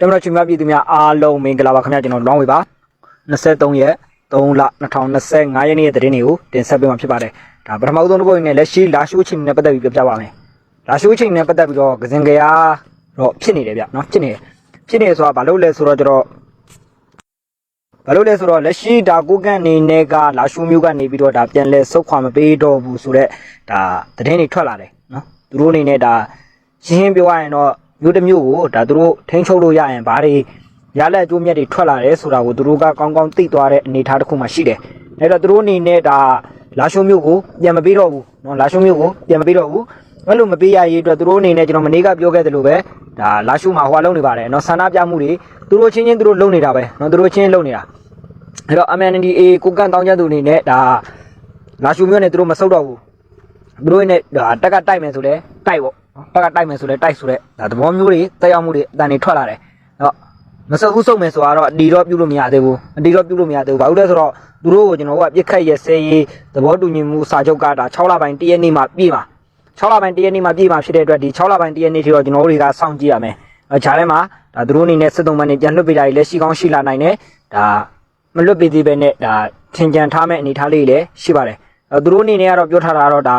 တမတော်ချင်းများပြည်သူများအားလုံးမင်္ဂလာပါခင်ဗျာကျွန်တော်လောင်းဝေပါ23ရက်3လ2025ရက်နေ့ရဲ့သတင်းတွေကိုတင်ဆက်ပေးမှာဖြစ်ပါတယ်ဒါပထမဦးဆုံးတစ်ပုဒ်နဲ့လက်ရှိလာရှိုးချင်းနဲ့ပတ်သက်ပြီးပြောပြပါမယ်လာရှိုးချင်းနဲ့ပတ်သက်ပြီးတော့ကစင်ကြရာတော့ဖြစ်နေတယ်ဗျနော်ဖြစ်နေတယ်ဖြစ်နေဆိုတာဘာလို့လဲဆိုတော့ကျွန်တော်ဘာလို့လဲဆိုတော့လက်ရှိဒါကိုကန့်နေနဲ့ကလာရှိုးမျိုးကနေပြီးတော့ဒါပြန်လဲဆုတ်ခွာမပေးတော့ဘူးဆိုတော့ဒါသတင်းတွေထွက်လာတယ်နော်သူတို့အနေနဲ့ဒါရှင်းရှင်းပြောရရင်တော့ မျိုးတစ်မျိုးကိုဒါသူတို့ထိန်းချုပ်လို့ရရင်ဘာတွေရလက်အကျိုးမြတ်တွေထွက်လာတယ်ဆိုတာကိုသူတို့ကကောင်းကောင်းသိသွားတဲ့အနေအထားတစ်ခုမှရှိတယ်။အဲတော့သူတို့အနေနဲ့ဒါလာရှုံးမျိုးကိုပြန်မပေးတော့ဘူးနော်လာရှုံးမျိုးကိုပြန်မပေးတော့ဘူးအဲ့လိုမပေးရရေးအတွက်သူတို့အနေနဲ့ကျွန်တော်မနေ့ကပြောခဲ့သလိုပဲဒါလာရှုံးမှာဟိုကလုံနေပါတယ်နော်ဆန္ဒပြမှုတွေသူတို့ချင်းချင်းသူတို့လုံနေတာပဲနော်သူတို့ချင်းလုံနေတာအဲ့တော့ MNDA ကိုကန့်တောင်းကြသူအနေနဲ့ဒါလာရှုံးမျိုးနဲ့သူတို့မဆုတ်တော့ဘူးသူတို့နဲ့ဒါတက်ကတိုက်မယ်ဆိုလဲတိုက်ပေါ့ နော်တက်ကတိုက်မယ်ဆိုလဲတိုက်ဆိုတဲ့ဒါသဘောမျိုးတွေတက်ရောက်မှုတွေအတန်တွေထွက်လာတယ်အဲ့တော့မဆုတ်ဘူးစုံမယ်ဆိုတော့အတီတော့ပြုလို့မရသေးဘူးအတီတော့ပြုလို့မရသေးဘူးဘာလို့လဲဆိုတော့သူတို့ကိုကျွန်တော်ကပြစ်ခတ်ရစဲရေးသဘောတူညီမှုစာချုပ်ကဒါ6လပိုင်းတရက်နေ့မှပြည့်မှာ6လပိုင်းတရက်နေ့မှပြည့်မှာဖြစ်တဲ့အတွက်ဒီ6လပိုင်းတရက်နေ့ထိတော့ကျွန်တော်တို့တွေကစောင့်ကြည့်ရမယ်အဲဂျားထဲမှာဒါသူတို့အနေနဲ့စစ်တုံးမနဲ့ပြန်လွတ်ပေးတာတွေလည်းရှိကောင်းရှိလာနိုင်တယ်ဒါမလွတ်ပေးသေးပဲနဲ့ဒါထင်ကြံထားမဲ့အနေထားလေးတွေလည်းရှိပါတယ်အဲသူတို့အနေနဲ့ကတော့ပြောထားတာကတော့ဒါ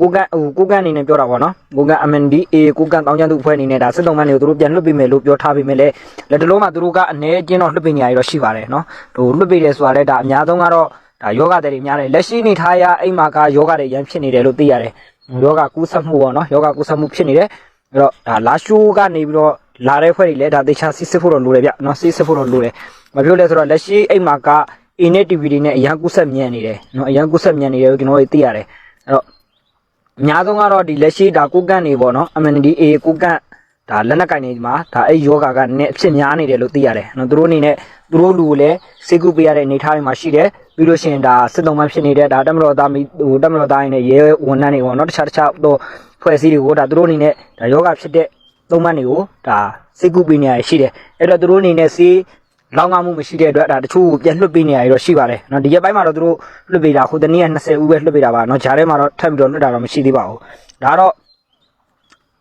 ကိုကန့်ဟိုကိုကန့်အနေနဲ့ပြောတာပေါ့နော်ကိုကန့် MNDA ကိုကန့်တောင်းချမ်းသူအဖွဲ့အနေနဲ့ဒါစစ်တုံးမတွေကိုသူတို့ပြန်လွတ်ပေးမယ်လို့ပြောထားပေမဲ့လည်းလက်တလုံးမှာသူတို့ကအ ਨੇ အကျဉ်းတော့လွတ်ပေးနေရတော့ရှိပါတယ်နော်ဟိုလွတ်ပေးတယ်ဆိုတာလည်းဒါအများဆုံးကတော့ဒါယောဂတဲ့တွေများတယ်လက်ရှိအနေထားရအိမ်မှာကယောဂတွေရမ်းဖြစ်နေတယ်လို့သိရတယ်ယောဂကူးစက်မှုပေါ့နော်ယောဂကူးစက်မှုဖြစ်နေတယ်အဲ့တော့ဒါလာရှိုးကနေပြီးတော့လာတဲ့ဖွဲ့တွေလည်းဒါတေချာစစ်စစ်ဖို့တော့လိုတယ်ဗျနော်စစ်စစ်ဖို့တော့လိုတယ်မပြောလဲဆိုတော့လက်ရှိအိမ်မှာက inactivity နဲ့အရန်ကူးစက်မြန်နေတယ်နော်အရန်ကူးစက်မြန်နေတယ်လို့ကျွန်တော်တို့သိရတယ်အဲ့တော့ အများဆုံးကတော့ဒီလက်ရှိဒါကိုကန့်နေပေါ့နော် MNDA ကိုကန့်ဒါလက်နက်ကင်နေမှာဒါအဲ့ယောဂကနဲ့အဖြစ်များနေတယ်လို့သိရတယ်နော်သူတို့အနေနဲ့သူတို့လူကိုလည်းစေကူပေးရတဲ့အနေအထားတွေမှာရှိတယ်ပြီးလို့ရှိရင်ဒါစစ်တုံးမှဖြစ်နေတဲ့ဒါတက်မတော်သားမီဟိုတက်မတော်သားရင်းနဲ့ရဲဝန်ထမ်းတွေပေါ့နော်တခြားတခြားတော့ဖွဲ့စည်းတွေကိုဒါသူတို့အနေနဲ့ဒါယောဂဖြစ်တဲ့သုံးမှတ်တွေကိုဒါစေကူပေးနေရရှိတယ်အဲ့တော့သူတို့အနေနဲ့စေး လောင်းကားမှုမရှိတဲ့အတွက်ဒါတချို့ပြန်လွှတ်ပေးနေရတော့ရှိပါတယ်နော်ဒီရက်ပိုင်းမှာတော့သူတို့လွှတ်ပေးတာဟိုတနေ့က20ဦးပဲလွှတ်ပေးတာပါနော်ဂျားထဲမှာတော့ထပ်ပြီးတော့လွှတ်တာတော့မရှိသေးပါဘူးဒါတော့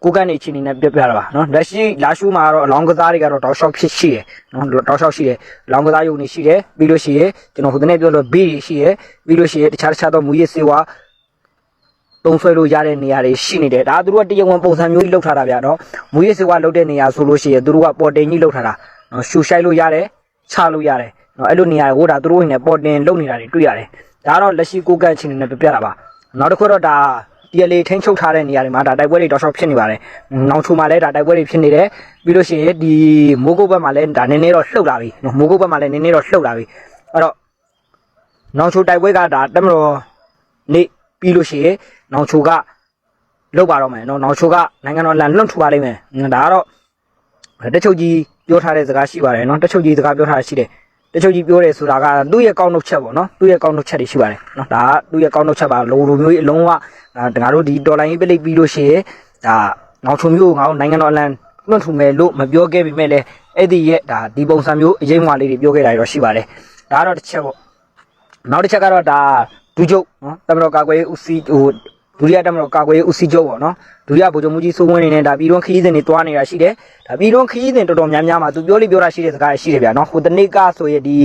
ကိုကန့်နေချင်းနေနဲ့ပြပြတာပါနော်လက်ရှိလာရှူမှာတော့အလောင်းကစားတွေကတော့တောက်လျှောက်ဖြစ်ရှိတယ်နော်တောက်လျှောက်ရှိတယ်လောင်းကစားယုံတွေရှိတယ်ပြီးလို့ရှိရင်ကျွန်တော်ဟိုတနေ့ပြောလို့ဘေးတွေရှိတယ်ပြီးလို့ရှိရင်တခြားတခြားသောမူရစ်စေဝါတုံးဆွဲလို့ရတဲ့နေရာတွေရှိနေတယ်ဒါသူတို့ကတရားဝင်ပုံစံမျိုးကြီးလောက်ထားတာဗျာနော်မူရစ်စေဝါလောက်တဲ့နေရာဆိုလို့ရှိရင်သူတို့ကပေါ်တင်ကြီးလောက်ထားတာနော်ရှူရှိုက်လို့ရတယ် ချလို့ရတယ်နော်အဲ့လိုနေရာကိုဒါသူတို့ဝင်နေပေါ်တင်လုပ်နေတာတွေတွေ့ရတယ်ဒါကတော့လက်ရှိကိုကန့်ချင်းနဲ့ပြပြတာပါနောက်တစ်ခွတော့ဒါ TLA ထိန်းချုပ်ထားတဲ့နေရာတွေမှာဒါတိုက်ပွဲတွေတောက်လျှောက်ဖြစ်နေပါတယ်။နောက်ချိုမှာလည်းဒါတိုက်ပွဲတွေဖြစ်နေတယ်။ပြီးလို့ရှိရင်ဒီမိုးကုတ်ဘက်မှာလည်းဒါနည်းနည်းတော့လှုပ်လာပြီ။နော်မိုးကုတ်ဘက်မှာလည်းနည်းနည်းတော့လှုပ်လာပြီ။အဲ့တော့နောက်ချိုတိုက်ပွဲကဒါတက်မတော်နေပြီးလို့ရှိရင်နောက်ချိုကလှုပ်ပါတော့မယ်နော်။နောက်ချိုကနိုင်ငံတော်လန်လွန့်ထူပါလိမ့်မယ်။ဒါကတော့တချို့ကြီး ပြောထားတဲ့စကားရှိပါတယ်နော်။တချုပ်ကြီးစကားပြောထားတာရှိတယ်။တချို့ကြီးပြောတယ်ဆိုတာကသူ့ရဲ့ကောင်းနှုတ်ချက်ပေါ့နော်သူ့ရဲ့ကောင်းနှုတ်ချက်တွေရှိပါတယ်နော်ဒါကသူ့ရဲ့ကောင်းနှုတ်ချက်ပါလိုလိုမျိုးအလုံးဝဒါငါတို့ဒီဒေါ်လာကြီးပိလိပ်ပြီးလို့ရှိရင်ဒါနောက်ထုံမျိုးငါတို့နိုင်ငံတော်အလံလွှတ်ထူမယ်လို့မပြောခဲ့ပေမဲ့လည်းအဲ့ဒီရဲ့ဒါဒီပုံစံမျိုးအရေးမွားလေးတွေပြောခဲ့တာတော့ရှိပါတယ်ဒါကတော့တစ်ချက်ပေါ့နောက်တစ်ချက်ကတော့ဒါဒူးချုပ်နော်တမတော်ကာကွယ်ရေးဦးစီးဟို ဒုတိယတမတော်ကာကွယ်ရေးဦးစီးချုပ်ပေါ့နော်ဒုတိယဗိုလ်ချုပ်မှုကြီးစိုးဝင်းနေနဲ့ဒါပြည်တွင်းခရီးစဉ်တွေတွားနေတာရှိတယ်ဒါပြည်တွင်းခရီးစဉ်တော်တော်များများမှာသူပြောလိပြောတာရှိတဲ့စကားရှိတယ်ဗျာနော်ဟိုတနေ့ကဆိုရင်ဒီ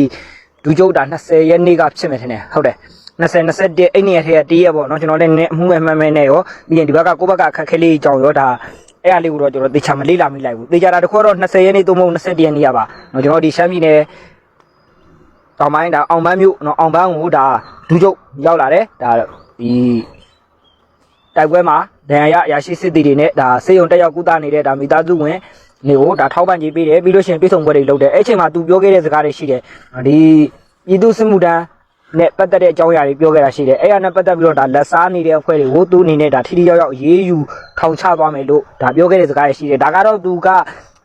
ဒူးချုပ်ဒါ20ရက်နေ့ကဖြစ်မယ်ထင်တယ်ဟုတ်တယ်20 21အဲ့နေရာထဲကတည်းရပေါ့နော်ကျွန်တော်လည်းနည်းအမှုမဲ့မှန်မှန်နဲ့ရောပြီးရင်ဒီဘက်ကကိုယ့်ဘက်ကအခက်ခဲလေးကြောင်ရောဒါအဲ့အလေးကိုတော့ကျွန်တော်တေချာမလေးလာမိလိုက်ဘူးတေချာတာတခွတော့20ရက်နေ့သို့မဟုတ်21ရက်နေ့ရပါနော်ကျွန်တော်ဒီရှမ်းပြည်နယ်တောင်ပိုင်းဒါအောင်ပန်းမြို့နော်အောင်ပန်းကိုဒါဒူးချုပ်ရောက်လာတယ်ဒါဒီ တိုက်ပွဲမှာဒဏ်ရာရအရာရှိစစ်တီတွေနဲ့ဒါစေယုံတက်ရောက်ကုသနေတဲ့ဒါမိသားစုဝင်နေကိုဒါထောက်ပံ့ကြေးပေးတယ်ပြီးလို့ရှိရင်ပြည်ဆောင်ပွဲတွေလုပ်တယ်အဲ့ချိန်မှာသူပြောခဲ့တဲ့စကားတွေရှိတယ်ဒီပြည်သူစစ်မှုထမ်းနဲ့ပတ်သက်တဲ့အကြောင်းအရာတွေပြောခဲ့တာရှိတယ်အဲ့ရနဲ့ပတ်သက်ပြီးတော့ဒါလက်စားနေတဲ့အဖွဲ့တွေကိုသူအနေနဲ့ဒါထိထိရောက်ရောက်ရေးယူထောင်ချသွားမယ်လို့ဒါပြောခဲ့တဲ့စကားတွေရှိတယ်ဒါကတော့သူက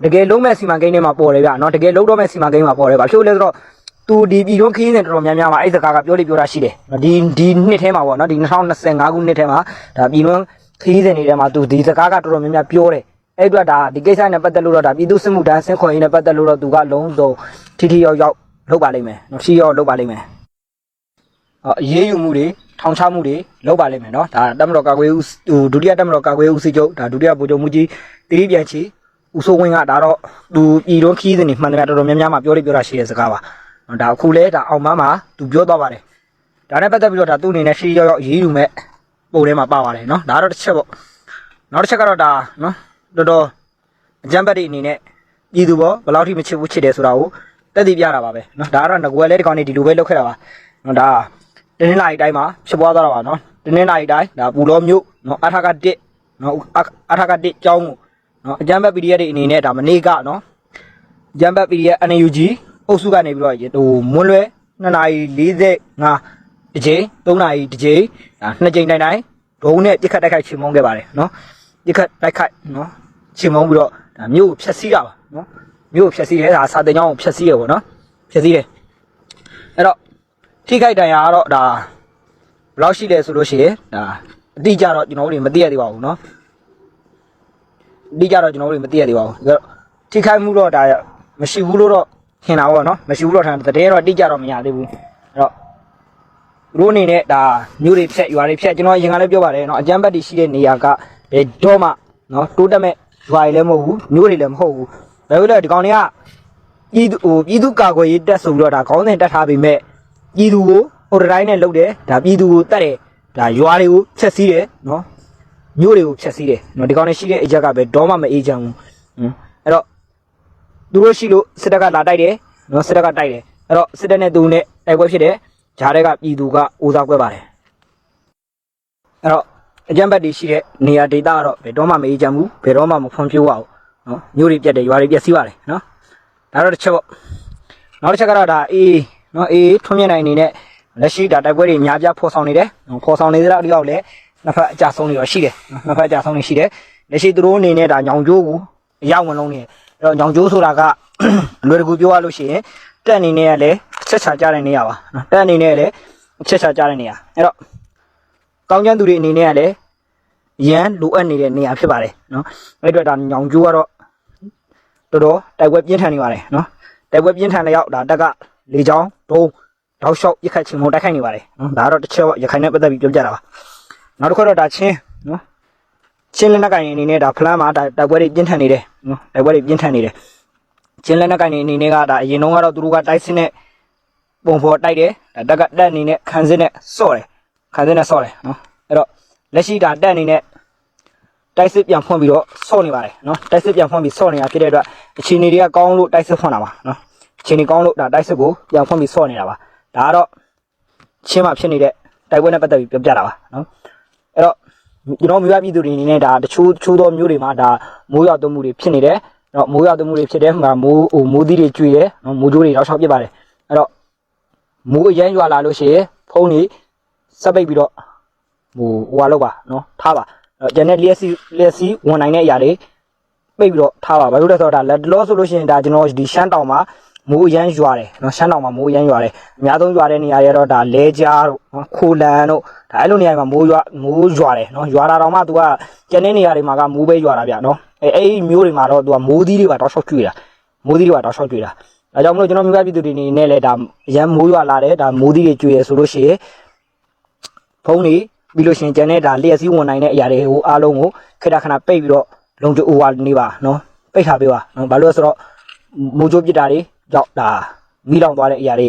တကယ်လုံးမဲ့စီမံကိန်းတွေမှာပေါ်တယ်ဗျာနော်တကယ်လုံးတော့မဲ့စီမံကိန်းမှာပေါ်တယ်ဗျာဖြစ်လို့လဲဆိုတော့ သူဒီပြည်တွင်းခရီးစဉ်တော်တော်များများမှာအဲ့စကားကပြောလိပြောတာရှိတယ်ဒီဒီနှစ်ထဲမှာပေါ့နော်ဒီ2025ခုနှစ်ထဲမှာဒါပြည်တွင်းခရီးစဉ်တွေထဲမှာသူဒီစကားကတော်တော်များများပြောတယ်အဲ့အတွက်ဒါဒီကိစ္စနဲ့ပတ်သက်လို့တော့ဒါပြည်သူစစ်မှုထမ်းဆင်းခွင့်ရေးနဲ့ပတ်သက်လို့တော့သူကလုံးစုံထိထိရောက်ရောက်လုပ်ပါလိမ့်မယ်နော်ရှိရောက်လုပ်ပါလိမ့်မယ်အရေးယူမှုတွေထောင်ချမှုတွေလုပ်ပါလိမ့်မယ်နော်ဒါတမတော်ကာကွယ်ဦးဟိုဒုတိယတမတော်ကာကွယ်ဦးစီးချုပ်ဒါဒုတိယဗိုလ်ချုပ်မှုကြီးတိရိပြန်ချီဦးစိုးဝင်းကဒါတော့သူပြည်တွင်းခီးစဉ်တွေမှန်တယ်တော်တော်များများမှပြောလိပြောတာရှိတဲ့စကားပါနော် ဒါအခုလဲဒါအောင်မမှာသူပြောသွားပါတယ်ဒါနဲ့ပတ်သက်ပြီးတော့ဒါသူ့အနေနဲ့ရှေးရောက်ရောက်ရေးယူမဲ့ပုံထဲမှာပါပါတယ်နော်ဒါတော့တစ်ချက်ပေါ့နောက်တစ်ချက်ကတော့ဒါနော်တော်တော်အကြမ်းဖက်တွေအနေနဲ့ပြည်သူပေါ်ဘယ်လောက်ထိမချစ်ဘူးချစ်တယ်ဆိုတာကိုတက်တည်ပြတာပါပဲနော်ဒါကတော့ငကွယ်လဲဒီကောင်နေဒီလိုပဲလုပ်ခဲ့တာပါနော်ဒါတင်းနှင်းလာရီတိုင်းမှာဖြစ်ပွားသွားတာပါနော်တင်းနှင်းလာရီတိုင်းဒါပူလောမျိုးနော်အထာက1နော်အထာက1ကျောင်းကိုနော်အကြမ်းဖက် PDF တွေအနေနဲ့ဒါမနေ့ကနော်အကြမ်းဖက် PDF NUG အုပ်စုကနေပြီးတော့ဟိုမွန်းလွဲ2နာရီ45တစ်ချိန်3နာရီတစ်ချိန်ဒါနှစ်ချိန်တိုင်းတိုင်းဒုံနဲ့ပြစ်ခတ်တိုက်ခိုက်ချေမှုန်းခဲ့ပါတယ်နော်ပြစ်ခတ်တိုက်ခိုက်နော်ချေမှုန်းပြီးတော့ဒါမြို့ကိုဖျက်ဆီးတာပါနော်မြို့ကိုဖျက်ဆီးတယ်ဒါစာတင်ကြောင်းကိုဖျက်ဆီးတယ်ပေါ့နော်ဖျက်ဆီးတယ်အဲ့တော့ထိခိုက်ဒဏ်ရာကတော့ဒါဘယ်လောက်ရှိလဲဆိုလို့ရှိရင်ဒါအတိအကျတော့ကျွန်တော်တို့တွေမသိရသေးပါဘူးနော်အတိအကျတော့ကျွန်တော်တို့မသိရသေးပါဘူးဒါတော့ထိခိုက်မှုတော့ဒါမရှိဘူးလို့တော့ ထင်တာပေါ့နော်မရှိဘူးလို့ထင်တယ်တကယ်တော့အတိအကျတော့မရသေးဘူးအဲ့တော့သူတို့အနေနဲ့ဒါမျိုးတွေဖြက်ရွာတွေဖြက်ကျွန်တော်အရင်ကလည်းပြောပါတယ်နော်အကြမ်းဖက်တွေရှိတဲ့နေရာကဘယ်တော့မှနော်တိုးတက်မဲ့ရွာတွေလည်းမဟုတ်ဘူးမျိုးတွေလည်းမဟုတ်ဘူးဒါပေမဲ့ဒီကောင်တွေကပြည်သူဟိုပြည်သူကာကွယ်ရေးတက်ဆိုပြီးတော့ဒါခေါင်းစဉ်တက်ထားပေမဲ့ပြည်သူကိုဟိုတတိုင်းနဲ့လှုပ်တယ်ဒါပြည်သူကိုတက်တယ်ဒါရွာတွေကိုဖျက်ဆီးတယ်နော်မျိုးတွေကိုဖျက်ဆီးတယ်နော်ဒီကောင်နဲ့ရှိတဲ့အရက်ကပဲဒေါမမအေးချမ်းဘူးဟွန်းအဲ့တော့ သူတို့ရှိလို့စစ်တပ်ကလာတိုက်တယ်နော်စစ်တပ်ကတိုက်တယ်အဲ့တော့စစ်တပ်နဲ့သူနဲ့တိုက်ပွဲဖြစ်တယ်ဂျားတွေကပြည်သူကဦးစားကွဲပါတယ်အဲ့တော့အကြမ်းဖက်တွေရှိတဲ့နေရာဒေသကတော့ဘယ်တော့မှမအေးချမ်းဘူးဘယ်တော့မှမဖွံ့ဖြိုးပါဘူးနော်မျိုးတွေပြတ်တယ်ရွာတွေပြက်စီးပါတယ်နော်ဒါတော့တစ်ချက်ပေါ့နောက်တစ်ချက်ကတော့ဒါအေးနော်အေးထွန်းမြင့်နိုင်အနေနဲ့လက်ရှိဒါတိုက်ပွဲတွေအများပြားဖော်ဆောင်နေတယ်နော်ဖော်ဆောင်နေတဲ့တယောက်လည်းနှစ်ဖက်အကြဆုံးတွေတော့ရှိတယ်နော်နှစ်ဖက်အကြဆုံးတွေရှိတယ်လက်ရှိသူတို့အနေနဲ့ဒါညောင်ကျိုးကိုအရောက်ဝင်လုံးနေတယ်အဲ့ တော့ညောင်ကျိုးဆိုတာကအလွယ်တကူပြောရလို့ရှိရင်တက်အနေနဲ့ကလည်းချက်ချာကြတဲ့နေရာပါနော်တက်အနေနဲ့ကလည်းချက်ချာကြတဲ့နေရာအဲ့တော့ကောင်းကျန်းသူတွေအနေနဲ့ကလည်းရန်လိုအပ်နေတဲ့နေရာဖြစ်ပါတယ်နော်အဲ့အတွက်ဒါညောင်ကျိုးကတော့တော်တော်တိုက်ပွဲပြင်းထန်နေပါတယ်နော်တိုက်ပွဲပြင်းထန်တဲ့ရောက်ဒါတက်ကလေချောင်းဒုံတောက်လျှောက်ရစ်ခတ်ချင်မုံတိုက်ခိုက်နေပါတယ်နော်ဒါကတော့တစ်ချက်ပေါ့ရခိုင်နဲ့ပတ်သက်ပြီးပြောကြတာပါနောက်တစ်ခုတော့ဒါချင်းနော် ချင်းလက်နက်ကင်အနေနဲ့ဒါဖလန်းမှာဒါတိုက်ပွဲတွေပြင်းထန်နေတယ်နော်တိုက်ပွဲတွေပြင်းထန်နေတယ်ချင်းလက်နက်ကင်အနေနဲ့ကဒါအရင်တုန်းကတော့သူတို့ကတိုက်စစ်နဲ့ပုံဖော်တိုက်တယ်ဒါတက်ကတက်အနေနဲ့ခံစစ်နဲ့စော့တယ်ခံစစ်နဲ့စော့တယ်နော်အဲ့တော့လက်ရှိဒါတက်အနေနဲ့တိုက်စစ်ပြန်ဖွင့်ပြီးတော့စော့နေပါတယ်နော်တိုက်စစ်ပြန်ဖွင့်ပြီးစော့နေတာဖြစ်တဲ့အတွက်အခြေအနေတွေကကောင်းလို့တိုက်စစ်ဖွင့်တာပါနော်အခြေအနေကောင်းလို့ဒါတိုက်စစ်ကိုပြန်ဖွင့်ပြီးစော့နေတာပါဒါကတော့ချင်းမှာဖြစ်နေတဲ့တိုက်ပွဲနဲ့ပတ်သက်ပြီးပြောပြတာပါနော်အဲ့တော့ ကျွန်တော်မြို့ရပြည်သူတွေအနေနဲ့ဒါတချို့တချို့သောမျိုးတွေမှာဒါမိုးရွာသွန်းမှုတွေဖြစ်နေတယ်အဲ့တော့မိုးရွာသွန်းမှုတွေဖြစ်တဲ့မှာမိုးဟိုမိုးသီးတွေကျွေတယ်နော်မိုးကြိုးတွေတော့ရှောက်ပြစ်ပါတယ်အဲ့တော့မိုးအရမ်းရွာလာလို့ရှိရင်ဖုံးတွေစက်ပိတ်ပြီးတော့ဟိုဟိုဟာလောက်ပါနော်ထားပါအဲ့တော့ကျန်တဲ့လျက်စီလျက်စီဝင်နိုင်တဲ့အရာတွေပိတ်ပြီးတော့ထားပါဘာလို့လဲဆိုတော့ဒါလက်တလောဆိုလို့ရှိရင်ဒါကျွန်တော်ဒီရှမ်းတောင်မှာ မိုးအရမ်းရွာတယ်နော်ရှမ်းတောင်မှာမိုးအရမ်းရွာတယ်အများဆုံးရွာတဲ့နေရာတွေကတော့ဒါလဲကြားတို့နော်ခိုလန်တို့ဒါအဲ့လိုနေရာမှာမိုးရွာမိုးရွာတယ်နော်ရွာတာတော့မှ तू ကကျန်တဲ့နေရာတွေမှာကမိုးပဲရွာတာဗျနော်အဲအဲ့ဒီမျိုးတွေမှာတော့ तू ကမိုးသီးတွေပါတော့ဆော့ကျွေတာမိုးသီးတွေပါတော့ဆော့ကျွေတာဒါကြောင့်မလို့ကျွန်တော်မြို့ပြပြည်သူတွေနေနဲ့လဲဒါအရန်မိုးရွာလာတယ်ဒါမိုးသီးတွေကျွေရဆိုလို့ရှိရင်ဖုန်းတွေပြီးလို့ရှိရင်ကျန်တဲ့ဒါလျှက်စည်းဝင်နိုင်တဲ့အရာတွေဟိုအားလုံးကိုခက်တာခဏပိတ်ပြီးတော့လုံကျိုးဝါနေပါနော်ပိတ်ထားပေးပါနော်ဘာလို့လဲဆိုတော့မိုးကြိုးပစ်တာတွေ ကြောက်ဒါမိလောင်သွားတဲ့အရာတွေ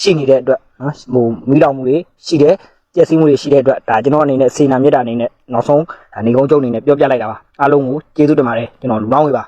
ရှိနေတဲ့အတွက်နော်ဟိုမိလောင်မှုတွေရှိတယ်ပျက်စီးမှုတွေရှိတဲ့အတွက်ဒါကျွန်တော်အနေနဲ့စေနာမြတ်တာအနေနဲ့နောက်ဆုံးဒါနေကုန်းကျုပ်အနေနဲ့ပြောပြလိုက်တာပါအားလုံးကိုကျေးဇူးတင်ပါတယ်ကျွန်တော်လူပေါင်းဝေးပါ